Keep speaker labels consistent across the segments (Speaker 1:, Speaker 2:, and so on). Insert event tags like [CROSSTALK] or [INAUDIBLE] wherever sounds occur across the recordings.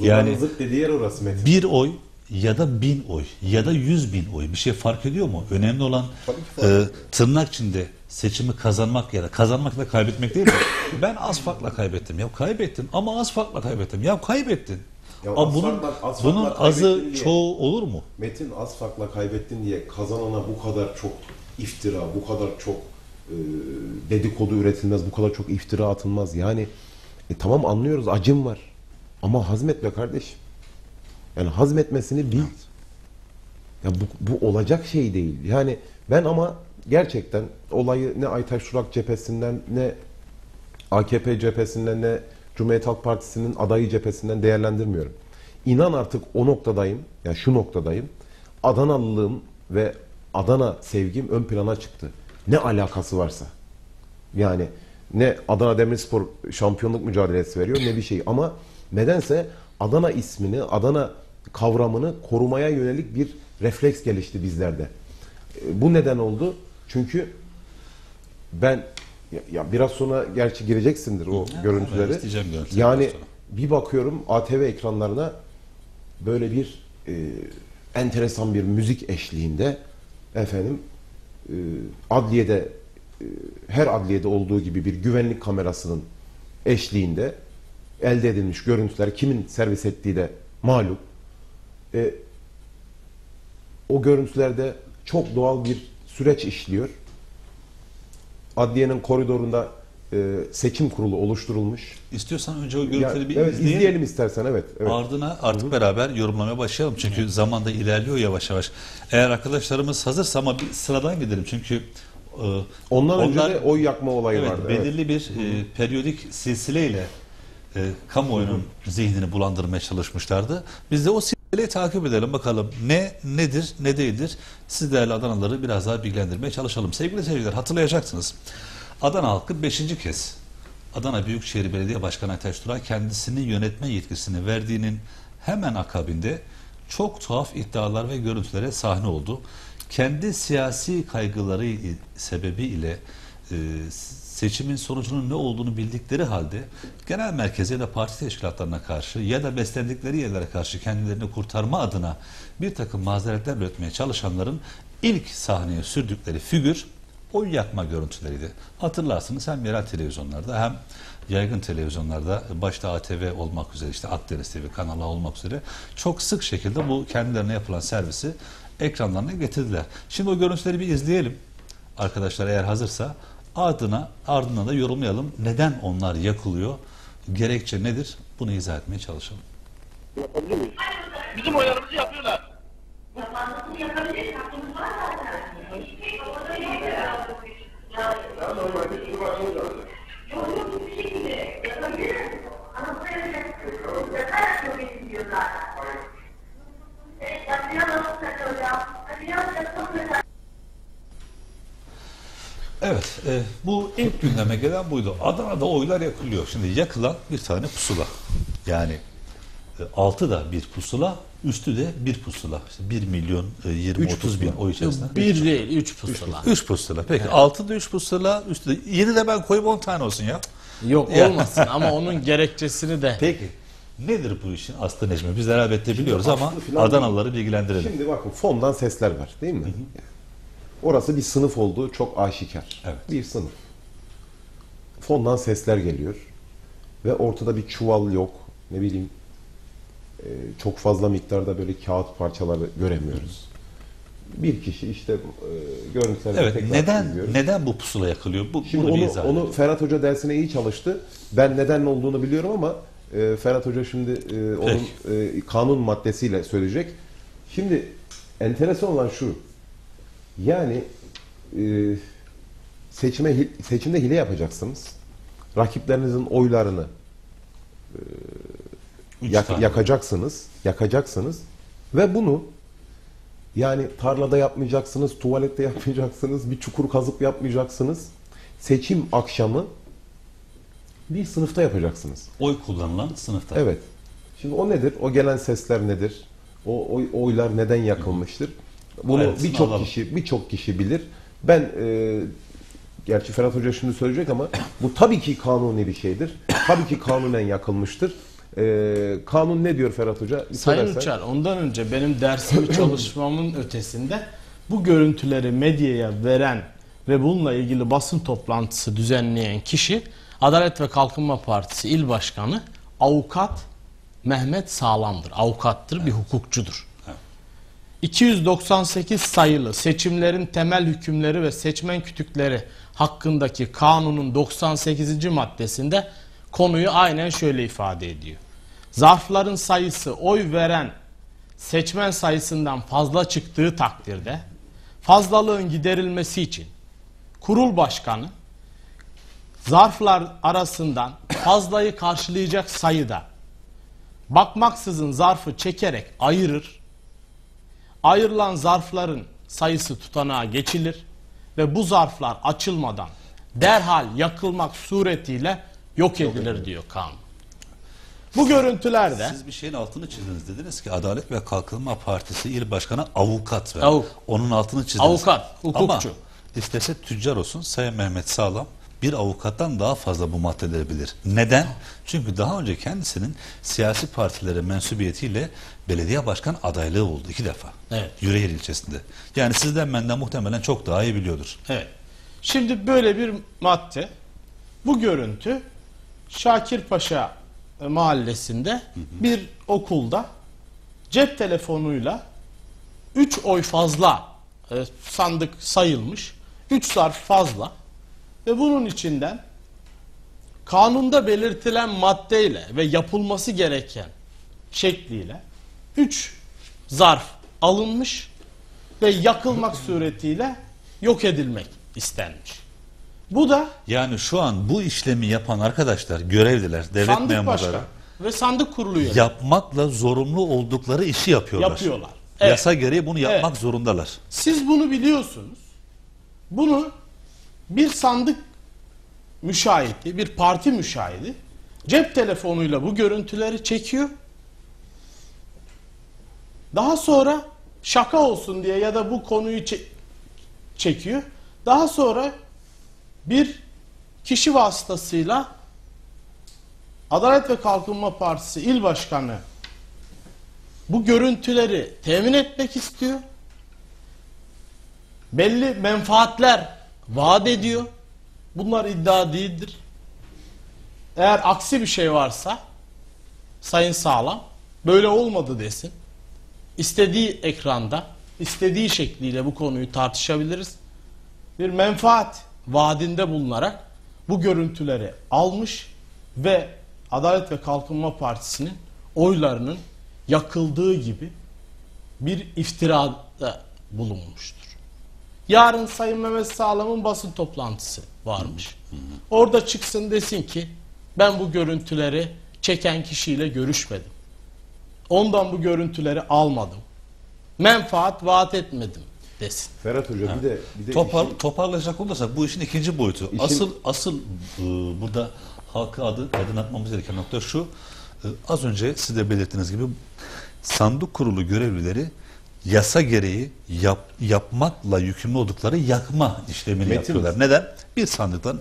Speaker 1: Yani
Speaker 2: zıt dediği yer orası Metin.
Speaker 1: bir oy ya da bin oy ya da yüz bin oy bir şey fark ediyor mu? Önemli olan e, tırnak içinde seçimi kazanmak ya da kazanmak da kaybetmek değil mi? [LAUGHS] ben az farkla kaybettim. Ya kaybettin ama az farkla kaybettim. Ya kaybettin.
Speaker 2: Ya az
Speaker 1: bunun
Speaker 2: farkla- az farkla
Speaker 1: bunun azı
Speaker 2: diye.
Speaker 1: çoğu olur mu?
Speaker 2: Metin az farkla kaybettin diye kazanana bu kadar çok iftira, bu kadar çok e, dedikodu üretilmez, bu kadar çok iftira atılmaz. Yani e, tamam anlıyoruz acım var. Ama hazmet be kardeşim. Yani hazmetmesini bil. Ya bu, bu olacak şey değil. Yani ben ama gerçekten olayı ne Aytaş Şurak cephesinden ne AKP cephesinden ne Cumhuriyet Halk Partisi'nin adayı cephesinden değerlendirmiyorum. İnan artık o noktadayım, ya şu noktadayım. Adanalılığım ve Adana sevgim ön plana çıktı. Ne alakası varsa. Yani ne Adana Demirspor şampiyonluk mücadelesi veriyor ne bir şey. Ama nedense Adana ismini, Adana kavramını korumaya yönelik bir refleks gelişti bizlerde. E, Bu neden oldu? Çünkü ben ya, ya biraz sonra gerçi gireceksindir o
Speaker 1: ben
Speaker 2: görüntüleri. Yani bir bakıyorum ATV ekranlarına böyle bir e, enteresan bir müzik eşliğinde efendim e, adliyede e, her adliyede olduğu gibi bir güvenlik kamerasının eşliğinde elde edilmiş görüntüler kimin servis ettiği de malum. E, o görüntülerde çok doğal bir süreç işliyor. Adliyenin koridorunda e, seçim kurulu oluşturulmuş.
Speaker 1: İstiyorsan önce o
Speaker 2: Ya,
Speaker 1: görüntüleri bir
Speaker 2: evet,
Speaker 1: izleyelim.
Speaker 2: izleyelim istersen evet. evet.
Speaker 1: Ardına artık beraber yorumlamaya başlayalım. Çünkü zaman da ilerliyor yavaş yavaş. Eğer arkadaşlarımız hazırsa ama bir sıradan gidelim. Çünkü e,
Speaker 2: Ondan önce
Speaker 1: onlar-
Speaker 2: de oy yakma olayı
Speaker 1: evet,
Speaker 2: vardı. evet.
Speaker 1: belirli bir e, periyodik silsileyle e, kamuoyunun zihnini bulandırmaya çalışmışlardı. Biz de o silsileyi takip edelim bakalım ne nedir ne değildir. Siz değerli Adanalıları biraz daha bilgilendirmeye çalışalım. Sevgili seyirciler hatırlayacaksınız. Adana halkı 5. kez Adana Büyükşehir Belediye Başkanı Ateş Turay kendisinin yönetme yetkisini verdiğinin hemen akabinde çok tuhaf iddialar ve görüntülere sahne oldu. Kendi siyasi kaygıları sebebiyle e, seçimin sonucunun ne olduğunu bildikleri halde genel merkeze ya da parti teşkilatlarına karşı ya da beslendikleri yerlere karşı kendilerini kurtarma adına bir takım mazeretler üretmeye çalışanların ilk sahneye sürdükleri figür oy yakma görüntüleriydi. Hatırlarsınız hem yerel televizyonlarda hem yaygın televizyonlarda başta ATV olmak üzere işte Akdeniz TV kanalı olmak üzere çok sık şekilde bu kendilerine yapılan servisi ekranlarına getirdiler. Şimdi o görüntüleri bir izleyelim. Arkadaşlar eğer hazırsa ardına ardından da yorumlayalım. Neden onlar yakılıyor? Gerekçe nedir? Bunu izah etmeye çalışalım.
Speaker 3: Yapabilir miyiz? Bizim oylarımızı yapıyorlar.
Speaker 1: Evet, e, bu ilk gündeme gelen buydu. Adana'da oylar yakılıyor. Şimdi yakılan bir tane pusula. Yani e, altı da bir pusula, üstü de bir pusula. İşte 1 milyon e, 20-30 bin oy içerisinde.
Speaker 4: Bir değil, üç pusula.
Speaker 1: 3 pusula. Peki altı da 3 pusula, üstü de 7 de ben koyayım 10 tane olsun ya.
Speaker 4: Yok
Speaker 1: Ya.
Speaker 4: olmasın ama onun gerekçesini de
Speaker 1: Peki nedir bu işin aslı Necmi? Biz elbette biliyoruz ama Adanalıları bilgilendirelim.
Speaker 2: Şimdi bakın fondan sesler var değil mi? Orası bir sınıf olduğu çok aşikar.
Speaker 1: Evet.
Speaker 2: Bir sınıf. Fondan sesler geliyor. Ve ortada bir çuval yok. Ne bileyim e, çok fazla miktarda böyle kağıt parçaları göremiyoruz. Bir kişi işte e,
Speaker 1: Evet,
Speaker 2: tekrar
Speaker 1: neden
Speaker 2: izliyoruz.
Speaker 1: neden bu pusula yakılıyor? Bu
Speaker 2: Şimdi
Speaker 1: bunu
Speaker 2: onu,
Speaker 1: izah
Speaker 2: onu Ferhat Hoca dersine iyi çalıştı. Ben neden olduğunu biliyorum ama e, Ferhat Hoca şimdi e, onun e, kanun maddesiyle söyleyecek. Şimdi enteresan olan şu. Yani e, seçime seçimde hile yapacaksınız. Rakiplerinizin oylarını
Speaker 1: Üç
Speaker 2: yak- yakacaksınız, yakacaksınız ve bunu yani tarlada yapmayacaksınız, tuvalette yapmayacaksınız, bir çukur kazıp yapmayacaksınız. Seçim akşamı bir sınıfta yapacaksınız.
Speaker 1: Oy kullanılan sınıfta.
Speaker 2: Evet. Şimdi o nedir? O gelen sesler nedir? O oy- oylar neden yakılmıştır? Bunu
Speaker 1: Ayrıntısını
Speaker 2: birçok kişi birçok kişi bilir. Ben e, gerçi Ferhat Hoca şimdi söyleyecek ama bu tabii ki kanuni bir şeydir. Tabii ki kanunen yakılmıştır. Ee, kanun ne diyor Ferhat Hoca? Bir
Speaker 4: Sayın
Speaker 2: söylersen.
Speaker 4: Uçar ondan önce benim dersimi [COUGHS] çalışmamın ötesinde bu görüntüleri medyaya veren ve bununla ilgili basın toplantısı düzenleyen kişi Adalet ve Kalkınma Partisi İl Başkanı Avukat Mehmet Sağlam'dır. Avukattır, bir hukukçudur. 298 sayılı seçimlerin temel hükümleri ve seçmen kütükleri hakkındaki kanunun 98. maddesinde konuyu aynen şöyle ifade ediyor. Zarfların sayısı oy veren seçmen sayısından fazla çıktığı takdirde fazlalığın giderilmesi için kurul başkanı zarflar arasından fazlayı karşılayacak sayıda bakmaksızın zarfı çekerek ayırır ayrılan zarfların sayısı tutanağa geçilir ve bu zarflar açılmadan derhal yakılmak suretiyle yok edilir diyor kanun. Bu görüntülerde
Speaker 1: Siz bir şeyin altını çizdiniz dediniz ki Adalet ve Kalkınma Partisi İl Başkanı avukat ve
Speaker 4: Avuk-
Speaker 1: onun altını çizdiniz.
Speaker 4: Avukat, hukukçu.
Speaker 1: Ama istese tüccar olsun Sayın Mehmet Sağlam bir avukattan daha fazla bu maddeleri bilir. Neden? Çünkü daha önce kendisinin siyasi partilere mensubiyetiyle belediye başkan adaylığı oldu iki defa.
Speaker 4: Evet.
Speaker 1: Yüreğir ilçesinde. Yani sizden benden muhtemelen çok daha iyi biliyordur.
Speaker 4: Evet. Şimdi böyle bir madde. Bu görüntü Şakirpaşa e, mahallesinde bir okulda cep telefonuyla 3 oy fazla e, sandık sayılmış. 3 zarf fazla ve bunun içinden kanunda belirtilen maddeyle ve yapılması gereken şekliyle 3 zarf alınmış ve yakılmak suretiyle yok edilmek istenmiş. Bu da
Speaker 1: Yani şu an bu işlemi yapan arkadaşlar, görevliler, devlet
Speaker 4: sandık
Speaker 1: memurları
Speaker 4: ve sandık kurulu üyeleri
Speaker 1: yapmakla zorunlu oldukları işi yapıyorlar.
Speaker 4: yapıyorlar. Evet.
Speaker 1: Yasa gereği bunu yapmak
Speaker 4: Evet.
Speaker 1: zorundalar.
Speaker 4: Siz bunu biliyorsunuz. Bunu bir sandık müşahidi, bir parti müşahidi cep telefonuyla bu görüntüleri çekiyor. Daha sonra şaka olsun diye ya da bu konuyu çe- çekiyor. Daha sonra bir kişi vasıtasıyla Adalet ve Kalkınma Partisi İl Başkanı bu görüntüleri temin etmek istiyor belli menfaatler vaat ediyor. Bunlar iddia değildir. Eğer aksi bir şey varsa Sayın Sağlam böyle olmadı desin. İstediği ekranda, istediği şekliyle bu konuyu tartışabiliriz. Bir menfaat vaadinde bulunarak bu görüntüleri almış ve Adalet ve Kalkınma Partisi'nin oylarının yakıldığı gibi bir iftirada bulunmuştur. Yarın Sayın Mehmet Sağlam'ın basın toplantısı varmış. Orada çıksın desin ki ben bu görüntüleri çeken kişiyle görüşmedim. Ondan bu görüntüleri almadım. Menfaat vaat etmedim desin.
Speaker 2: Ferhat Hoca bir de bir de
Speaker 1: Topar,
Speaker 2: işin-
Speaker 1: toparlayacak olursak bu işin ikinci boyutu.
Speaker 2: İşin-
Speaker 1: Asıl asıl e, burada halka adı aydınlatmamız gereken nokta şu. E, az önce siz de belirttiğiniz gibi sandık kurulu görevlileri yasa gereği yap, yapmakla yükümlü oldukları yakma işlemini
Speaker 2: Metin.
Speaker 1: yapıyorlar. Neden? Bir sandıktan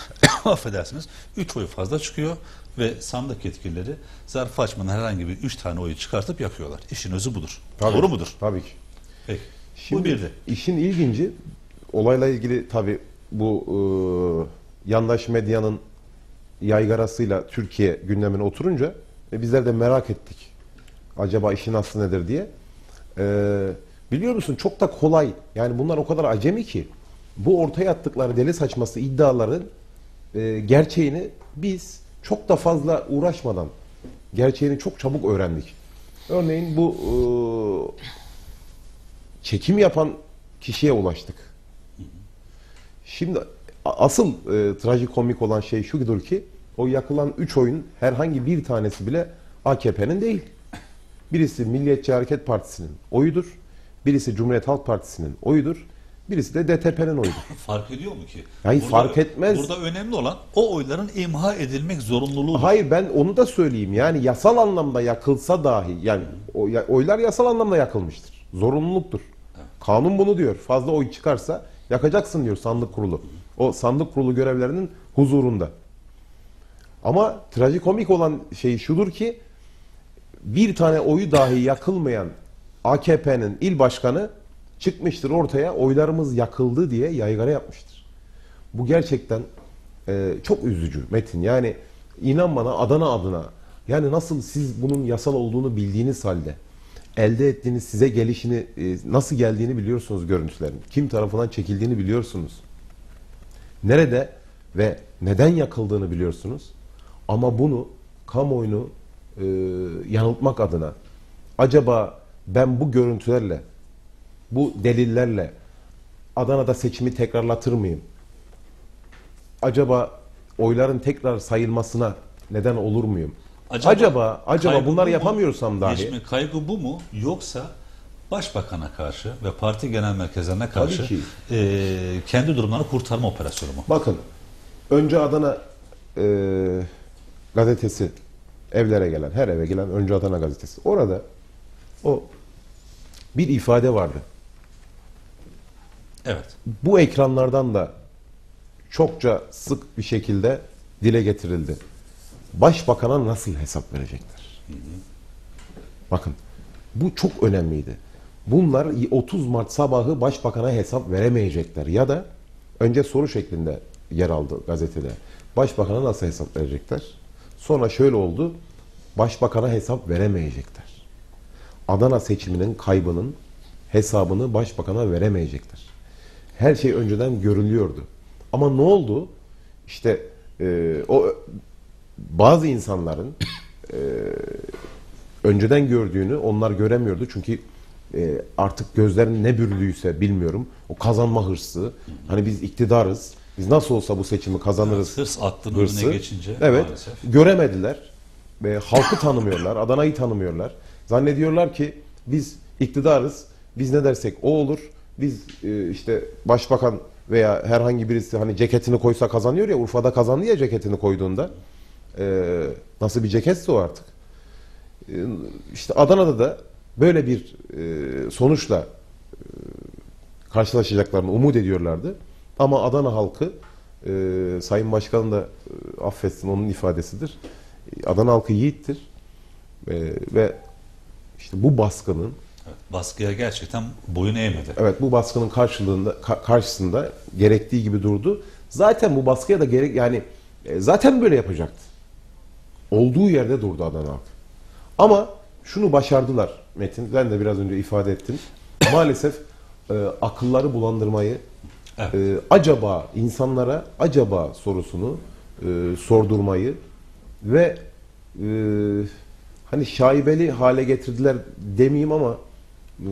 Speaker 1: [COUGHS] affedersiniz 3 oy fazla çıkıyor ve sandık yetkilileri zarf açmanın herhangi bir 3 tane oyu çıkartıp yakıyorlar. İşin özü budur.
Speaker 2: Tabii,
Speaker 1: Doğru mudur?
Speaker 2: Tabii ki.
Speaker 1: Peki.
Speaker 2: Şimdi
Speaker 1: bu bir de.
Speaker 2: işin ilginci olayla ilgili tabi bu e, yandaş medyanın yaygarasıyla Türkiye gündemine oturunca e, bizler de merak ettik. Acaba işin aslı nedir diye. E, biliyor musun çok da kolay. Yani bunlar o kadar acemi ki bu ortaya attıkları deli saçması iddiaların e, gerçeğini biz çok da fazla uğraşmadan gerçeğini çok çabuk öğrendik. Örneğin bu e, çekim yapan kişiye ulaştık. Şimdi asıl e, trajikomik olan şey şudur ki o yakılan 3 oyun herhangi bir tanesi bile AKP'nin değil. Birisi Milliyetçi Hareket Partisi'nin oyudur. Birisi Cumhuriyet Halk Partisi'nin oyudur. Birisi de DTP'nin oyudur. [LAUGHS]
Speaker 1: Fark ediyor mu ki?
Speaker 2: Hayır, fark etmez.
Speaker 1: Burada önemli olan o oyların imha edilmek zorunluluğu.
Speaker 2: Hayır ben onu da söyleyeyim. Yani yasal anlamda yakılsa dahi yani oylar yasal anlamda yakılmıştır. Zorunluluktur. Kanun bunu diyor. Fazla oy çıkarsa yakacaksın diyor sandık kurulu. O sandık kurulu görevlerinin huzurunda. Ama trajikomik olan şey şudur ki bir tane oyu dahi yakılmayan AKP'nin il başkanı çıkmıştır ortaya oylarımız yakıldı diye yaygara yapmıştır. Bu gerçekten e, çok üzücü Metin. Yani inan bana Adana adına yani nasıl siz bunun yasal olduğunu bildiğiniz halde elde ettiğiniz size gelişini e, nasıl geldiğini biliyorsunuz görüntülerin. Kim tarafından çekildiğini biliyorsunuz. Nerede ve neden yakıldığını biliyorsunuz. Ama bunu kamuoyunu e, yanıltmak adına acaba ben bu görüntülerle bu delillerle Adana'da seçimi tekrarlatır mıyım? Acaba oyların tekrar sayılmasına neden olur muyum? Acaba acaba,
Speaker 1: bu
Speaker 2: bunları
Speaker 1: mu?
Speaker 2: yapamıyorsam dahi
Speaker 1: Geçme, kaygı bu mu? Yoksa başbakana karşı ve parti genel merkezlerine karşı
Speaker 2: ki.
Speaker 1: e, kendi durumlarını kurtarma operasyonu mu?
Speaker 2: Bakın önce Adana e, gazetesi evlere gelen her eve gelen önce Adana gazetesi. Orada o bir ifade vardı.
Speaker 1: Evet.
Speaker 2: Bu ekranlardan da çokça sık bir şekilde dile getirildi. Başbakana nasıl hesap verecekler? Bakın bu çok önemliydi. Bunlar 30 Mart sabahı başbakana hesap veremeyecekler ya da önce soru şeklinde yer aldı gazetede. Başbakana nasıl hesap verecekler? Sonra şöyle oldu. Başbakana hesap veremeyecekler. Adana seçiminin kaybının hesabını başbakana veremeyecekler. Her şey önceden görülüyordu. Ama ne oldu? İşte e, o bazı insanların e, önceden gördüğünü onlar göremiyordu. Çünkü e, artık gözlerin ne bürüdüyse bilmiyorum. O kazanma hırsı. Hani biz iktidarız. Biz nasıl olsa bu seçimi kazanırız.
Speaker 1: Hırs aklının
Speaker 2: hırsı.
Speaker 1: önüne geçince
Speaker 2: evet,
Speaker 1: maalesef.
Speaker 2: göremediler. Ve halkı tanımıyorlar. [LAUGHS] Adana'yı tanımıyorlar. Zannediyorlar ki biz iktidarız. Biz ne dersek o olur. Biz e, işte başbakan veya herhangi birisi hani ceketini koysa kazanıyor ya Urfa'da kazandı ya ceketini koyduğunda. E, nasıl bir ceketse o artık. E, işte Adana'da da böyle bir e, sonuçla e, karşılaşacaklarını umut ediyorlardı. Ama Adana halkı e, Sayın Başkan da e, affetsin onun ifadesidir. Adana halkı yiğittir. E, ve işte bu baskının
Speaker 1: Evet, baskıya gerçekten boyun eğmedi.
Speaker 2: evet bu baskının karşılığında ka- karşısında gerektiği gibi durdu. Zaten bu baskıya da gerek yani e, zaten böyle yapacaktı. Olduğu yerde durdu Adana halkı. Ama şunu başardılar Metin. Ben de biraz önce ifade ettim. Maalesef e, akılları bulandırmayı
Speaker 1: Evet.
Speaker 2: e, acaba insanlara acaba sorusunu e, sordurmayı ve e, hani şaibeli hale getirdiler demeyeyim ama e,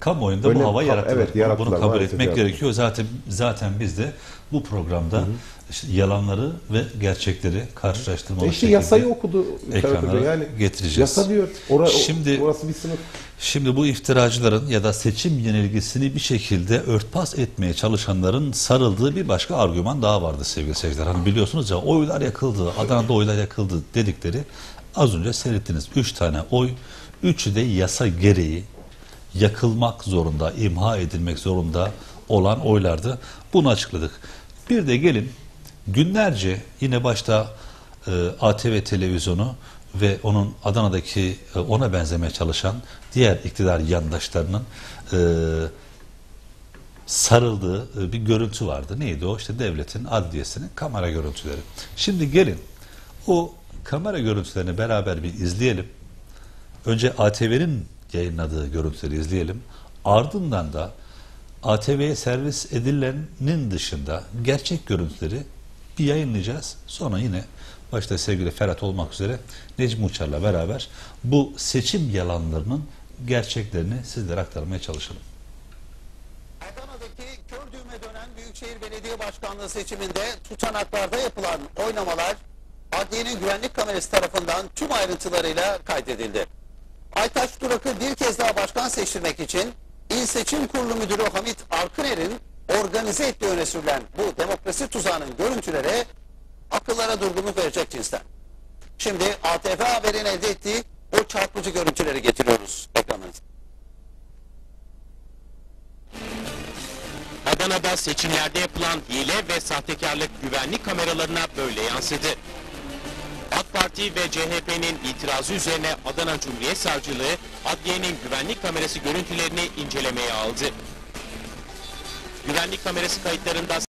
Speaker 1: Kamuoyunda bu hava
Speaker 2: ha,
Speaker 1: yarattılar.
Speaker 2: evet, yarattılar,
Speaker 1: Bunu kabul etmek
Speaker 2: yarattılar.
Speaker 1: gerekiyor. Zaten zaten biz de bu programda işte yalanları ve gerçekleri karşılaştırmalı
Speaker 2: işte
Speaker 1: şekilde
Speaker 2: yasayı okudu Bey. yani
Speaker 1: getireceğiz.
Speaker 2: Yasa diyor. Ora,
Speaker 1: Şimdi-
Speaker 2: orası bir sınıf.
Speaker 1: Şimdi bu iftiracıların ya da seçim yenilgisini bir şekilde örtbas etmeye çalışanların sarıldığı bir başka argüman daha vardı sevgili seyirciler. Hani biliyorsunuz ya oylar yakıldı, Adana'da oylar yakıldı dedikleri az önce seyrettiniz. Üç tane oy, üçü de yasa gereği yakılmak zorunda, imha edilmek zorunda olan oylardı. Bunu açıkladık. Bir de gelin günlerce yine başta e, ATV televizyonu ve onun Adana'daki e, ona benzemeye çalışan diğer iktidar yandaşlarının e, sarıldığı e, bir görüntü vardı. Neydi o? İşte devletin adliyesinin kamera görüntüleri. Şimdi gelin o kamera görüntülerini beraber bir izleyelim. Önce ATV'nin yayınladığı görüntüleri izleyelim. Ardından da ATV'ye servis edilenin dışında gerçek görüntüleri bir yayınlayacağız. Sonra yine başta sevgili Ferhat olmak üzere Necmi Uçar'la beraber bu seçim yalanlarının gerçeklerini sizlere aktarmaya çalışalım.
Speaker 5: Adana'daki kör düğme dönen Büyükşehir Belediye Başkanlığı seçiminde tutanaklarda yapılan oynamalar adliyenin güvenlik kamerası tarafından tüm ayrıntılarıyla kaydedildi. Aytaç Durak'ı bir kez daha başkan seçtirmek için İl Seçim Kurulu Müdürü Hamit Arkıner'in organize ettiği öne sürülen bu demokrasi tuzağının görüntüleri akıllara durgunluk verecek cinsten. Şimdi ATV Haber'in elde ettiği o çarpıcı görüntüleri getiriyoruz ekranınıza.
Speaker 6: Adana'da seçimlerde yapılan hile ve sahtekarlık güvenlik kameralarına böyle yansıdı. AK Parti ve CHP'nin itirazı üzerine Adana Cumhuriyet Savcılığı adliyenin güvenlik kamerası görüntülerini incelemeye aldı. Güvenlik kamerası kayıtlarında